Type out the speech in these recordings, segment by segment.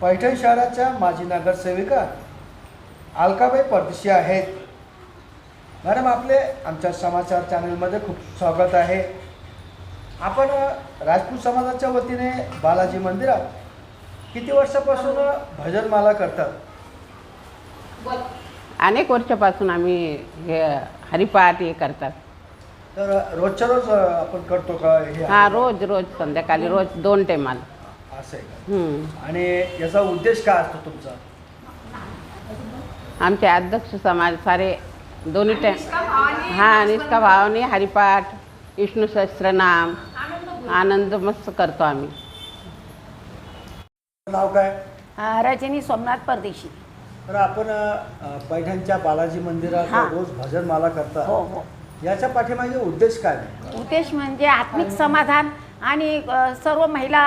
पैठण शहराच्या माजी नगरसेविका अलकाबाई परदेशी आहेत. मॅडम आपले आमच्या समाचार चॅनलमध्ये खूप स्वागत आहे. आपण राजपूत समाजाच्या वतीने बालाजी मंदिरात किती वर्षापासून भजनमाला करतात? अनेक वर्षापासून आम्ही हे हरिपाठ हे करतात. तर रोजच्या रोज आपण करतो का हे? हा रोज रोज संध्याकाळी रोज दोन टायमाला असं आहे का. आणि याचा उद्देश काय असतो तुमचा? आमचे अध्यक्ष समाज सारे दोन्ही टाइम हा निष्ठा भावाने हरिपाठ विष्णू सहस्त्रनाम आनंद मस्त करतो आम्ही. नाव काय? अ, रजनी सोमनाथ परदेशी. तर आपण अ, पैठणच्या बालाजी मंदिरात हा. रोज भजनमाला करता. हो हो. याच्या पाठीमागे उद्देश काय? उद्देश म्हणजे आत्मिक समाधान आणि अ, सर्व महिला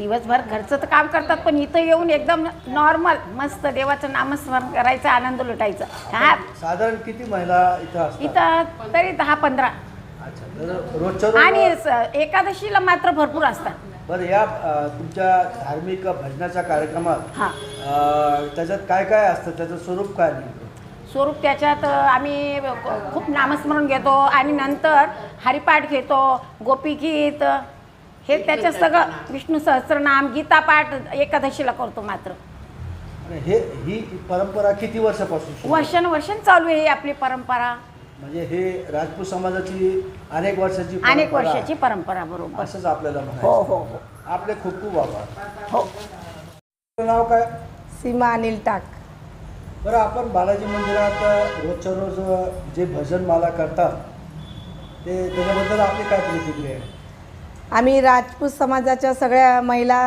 दिवसभर घरचं तर काम करतात पण इथं येऊन एकदम नॉर्मल मस्त देवाचं नामस्मरण करायचं आनंद लुटायचं. हा. साधारण किती महिला इथं असतात? इथं तरी दहा पंधरा. अच्छा तर रोजच्या रोज आणि स- एकादशीला मात्र भरपूर असतात. बरं या अ, तुमच्या धार्मिक भजनाच्या कार्यक्रमात हां. अ, त्याच्यात काय काय असतं? त्याचं स्वरूप काय नेमकं? स्वरूप त्याच्यात अ, आम्ही खूप नामस्मरण घेतो आणि नंतर हरिपाठ घेतो गोपीगीत हे त्याच्यात सगळं विष्णू सहस्त्रनाम गीतापाठ एकादशीला करतो मात्र. आणि हे ही परंपरा किती वर्षापासून सुरू आहे? वर्षानुवर्षण चालू आहे ही आपली परंपरा. म्हणजे हे राजपूत समाजाची अनेक वर्षाची अनेक परंपरा वर्षाची परंपरा बरोबर. असंच आपल्याला हो म्हणायचं हो हो. आपले खूप खूप आभार. हो. तुझं नाव काय? सीमा अनिल टाक. बरं आपण बालाजी मंदिरात रोजच्या रोज जे भजनमाला करतात ते त्याच्याबद्दल आपली काय प्रतिक्रिया आहे? आम्ही राजपूत समाजाच्या सगळ्या महिला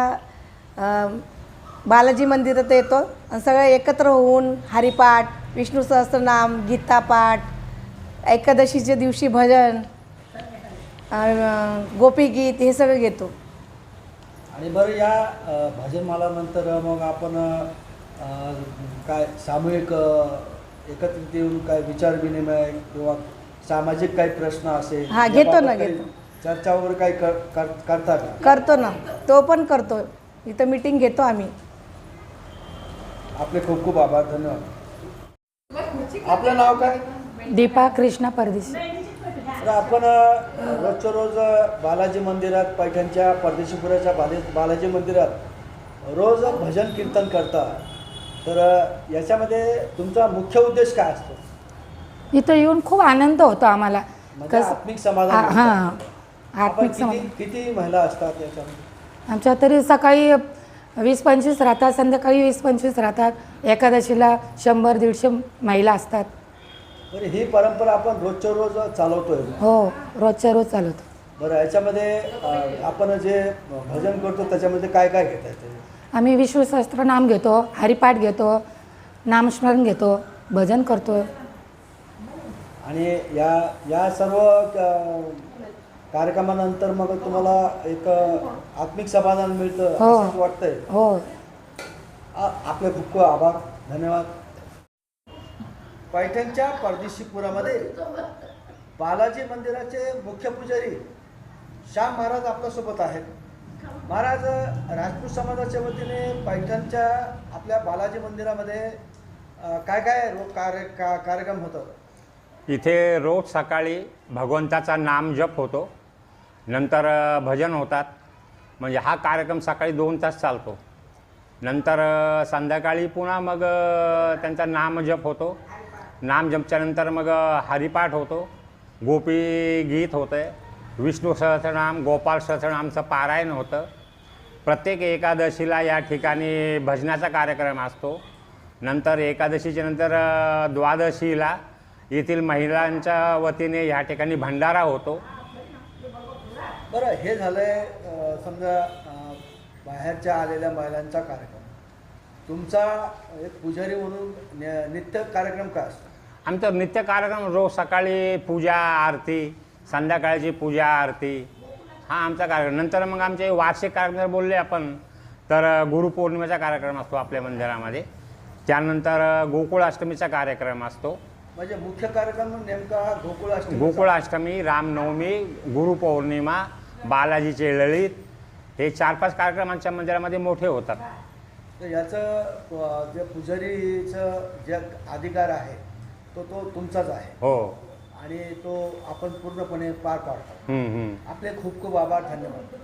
बालाजी मंदिरात येतो आणि सगळे एकत्र होऊन हरिपाठ विष्णू सहस्त्रनाम गीतापाठ एकादशीच्या दिवशी भजन गोपीगीत हे सगळं घेतो आणि बरं या भजनमालानंतर मग आपण काय सामूहिक एकत्रित येऊन काय विचार विनिमय किंवा सामाजिक काही प्रश्न असेल हा, घेतो ना, घेतो. चर्चा वगैरे काही कर, कर, करता का? करतो ना. तो पण करतो. इथं मीटिंग घेतो आम्ही. आपले खूप खूप आभार. धन्यवाद. आपलं नाव काय? दीपा कृष्णा परदेशी. तर आपण रोजच्या रोज बालाजी मंदिरात पैठणच्या परदेशीपुराच्या बाले बालाजी मंदिरात रोज भजन कीर्तन करता. तर याच्यामध्ये तुमचा मुख्य उद्देश काय असतो? इथं येऊन खूप आनंद होतो आम्हाला. म्हणजे आत्मिक समाधान. हां आपण आत्मिक किती महिला असतात याच्यामध्ये? आमच्या तरी सकाळी वीस पंचवीस राहतात संध्याकाळी वीस पंचवीस राहतात. एकादशीला शंभर दीडशे महिला असतात. बरं ही परंपरा आपण रोजच्या रोज चालवतोय हो रोजच्या रोज चालवतो. बरं याच्यामध्ये अ, आपण जे भजन करतो त्याच्यामध्ये काय काय घेता येते? आम्ही विष्णू सहस्त्र नाम घेतो हरिपाठ घेतो नामस्मरण घेतो भजन करतो आणि या या सर्व अ, कार्यक्रमानंतर मग तुम्हाला एक आत्मिक समाधान मिळतं हो. असं वाटतंय. हो. आ- आपले खूप खूप आभार. धन्यवाद. पैठणच्या परदेशीपुरामध्ये बालाजी मंदिराचे मुख्य पुजारी श्याम महाराज आपल्यासोबत आहेत. महाराज राजपूत समाजाच्या वतीने पैठणच्या आपल्या बालाजी मंदिरामध्ये अ, काय काय रो- कार्य का कार्यक्रम होतात? इथे रोज सकाळी भगवंताचा नाम जप होतो. नंतर भजन होतात. म्हणजे हा कार्यक्रम सकाळी दोन तास चालतो. नंतर संध्याकाळी पुन्हा मग त्यांचा नामजप होतो. नामजपच्यानंतर मग हरिपाठ होतो. गोपी गीत होतं. आहे विष्णू सहस्रनाम गोपाल सहस्रनामचं पारायण होतं. प्रत्येक एकादशीला या ठिकाणी भजनाचा कार्यक्रम असतो. नंतर एकादशीच्या नंतर द्वादशीला येथील महिलांच्या वतीने या ठिकाणी भंडारा होतो. बरं हे झालंय अ, समजा बाहेरच्या आलेल्या महिलांचा कार्यक्रम. तुमचा एक पुजारी म्हणून नित्य कार्यक्रम काय असतो? आमचं नित्य कार्यक्रम रोज सकाळी पूजा आरती संध्याकाळची पूजा आरती. हा आमचा कार्यक्रम. नंतर मग आमचे वार्षिक कार्यक्रम जर बोलले आपण तर गुरुपौर्णिमेचा कार्यक्रम असतो आपल्या मंदिरामध्ये. त्यानंतर गोकुळाष्टमीचा कार्यक्रम असतो. म्हणजे मुख्य कार्यक्रम नेमका गोकुळ अष्टमी गोकुळाष्टमी रामनवमी गुरुपौर्णिमा बालाजीचे ललित हे चार पाच कार्यक्रम आमच्या मंदिरामध्ये मोठे होतात. तर याचं जे पुजारीचं जे अधिकार आहे तो तो तुमचाच आहे. हो. आणि तो आपण पूर्णपणे पार पाडतो. हम्म, हम्म. आपले खूप खूप आभार धन्यवाद.